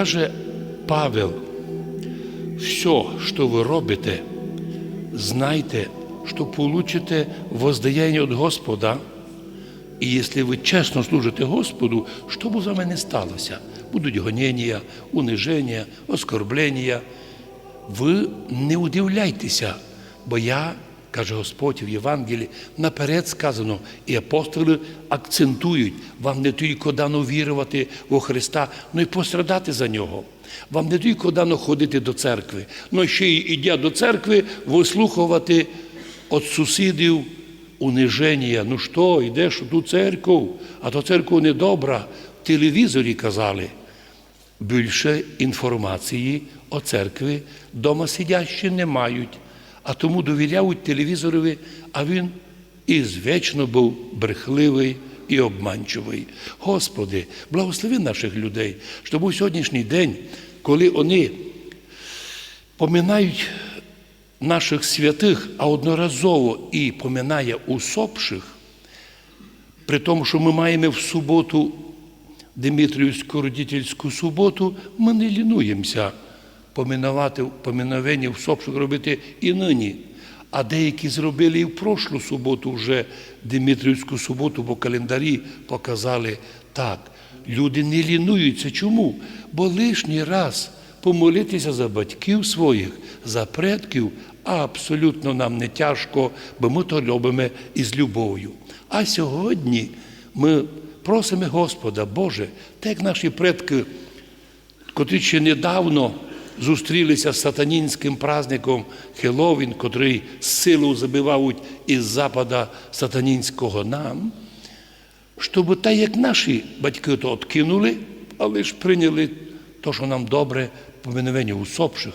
каже Павел, все, що ви робите, знайте, що получите воздаяние від Господа. І якщо ви чесно служите Господу, що б з вами не сталося? Будуть гонення, униження, оскорблення. Ви не удивляйтеся, бо я, каже Господь в Євангелії, наперед сказано, і апостоли акцентують, вам не тільки дано вірувати во Христа, але й пострадати за нього. Вам не тільки дано ходити до церкви, але ще й ідя до церкви, вислухувати від сусідів униження. Ну що, йдеш у церкву, а то церква не добра. В телевізорі казали більше інформації о церкві дома сидящі не мають, а тому довіряють телевізорові, а він і звично був брехливий і обманчивий. Господи, благослови наших людей, щоб у сьогоднішній день, коли вони поминають наших святих, а одноразово і поминає усопших, при тому, що ми маємо в суботу Димитрівську родительську суботу, ми не лінуємося поминувати поминовення всопших робити і нині. А деякі зробили і в прошлу суботу вже Димитрівську суботу, бо календарі показали так. Люди не лінуються. Чому? Бо лишній раз помолитися за батьків своїх, за предків, абсолютно нам не тяжко, бо ми то робимо із любов'ю. А сьогодні ми просимо Господа, Боже, так як наші предки, котрі ще недавно зустрілися з сатанінським праздником Хеловін, котрий силу забивають із запада сатанінського нам, щоб так як наші батьки то откинули, але ж прийняли то, що нам добре, поминовення усопших,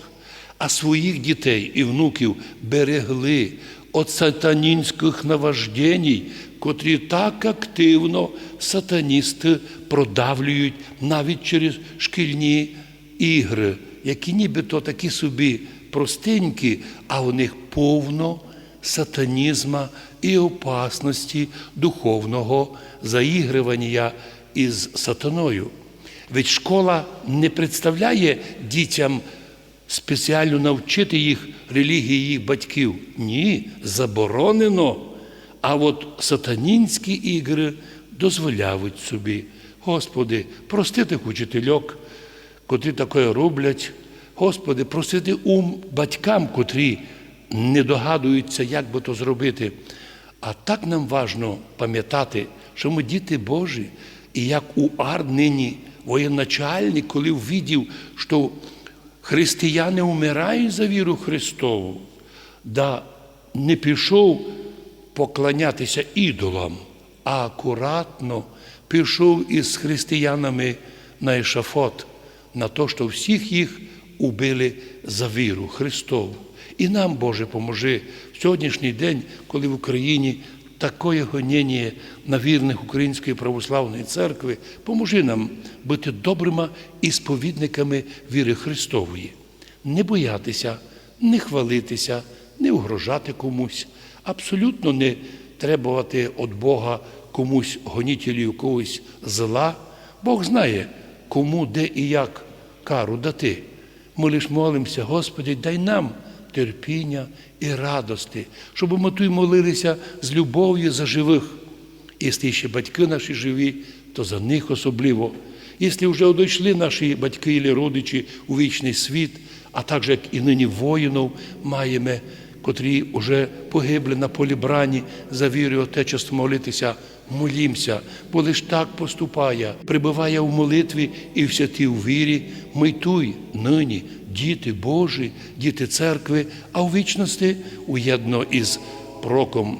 а своїх дітей і внуків берегли від сатанінських наваждень, котрі так активно сатаністи продавлюють навіть через шкільні ігри, які нібито такі собі простенькі, а у них повно сатанізма і опасності духовного заігрування із сатаною. Ведь школа не представляє дітям спеціально навчити їх релігії їх батьків. Ні, заборонено. А от сатанінські ігри дозволяють собі. Господи, прости тих учительок, котрі таке роблять. Господи, простити ум батькам, котрі не догадуються, як би то зробити. А так нам важно пам'ятати, що ми діти Божі, і як у ар нині воєначальник, коли ввідів, що християни вмирають за віру Христову, да не пішов поклонятися ідолам, а акуратно пішов із християнами на ешафот, на те, що всіх їх убили за віру Христову. І нам, Боже, поможи в сьогоднішній день, коли в Україні таке гоніння на вірних Української православної церкви, поможи нам бути добрими ісповідниками віри Христової, не боятися, не хвалитися, не угрожати комусь, абсолютно не требувати від Бога комусь гонітелів когось зла. Бог знає, кому, де і як кару дати. Ми лиш молимося, Господи, дай нам терпіння і радости, щоб ми тут молилися з любов'ю за живих. Якщо ще батьки наші живі, то за них особливо. Якщо вже одійшли наші батьки і родичі у вічний світ, а також як і нині воїнів маємо, котрі вже погибли на полі брані за вірою Отечества молитися, молімся, бо лиш так поступає, прибуває в молитві і в святій вірі, митуй нині, діти Божі, діти церкви, а у вічності уєдно із проком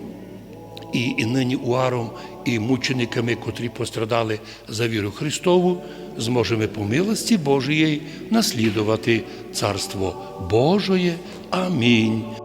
і, і нині уаром, і мучениками, котрі пострадали за віру Христову, зможемо по милості Божої наслідувати Царство Божоє. Амінь.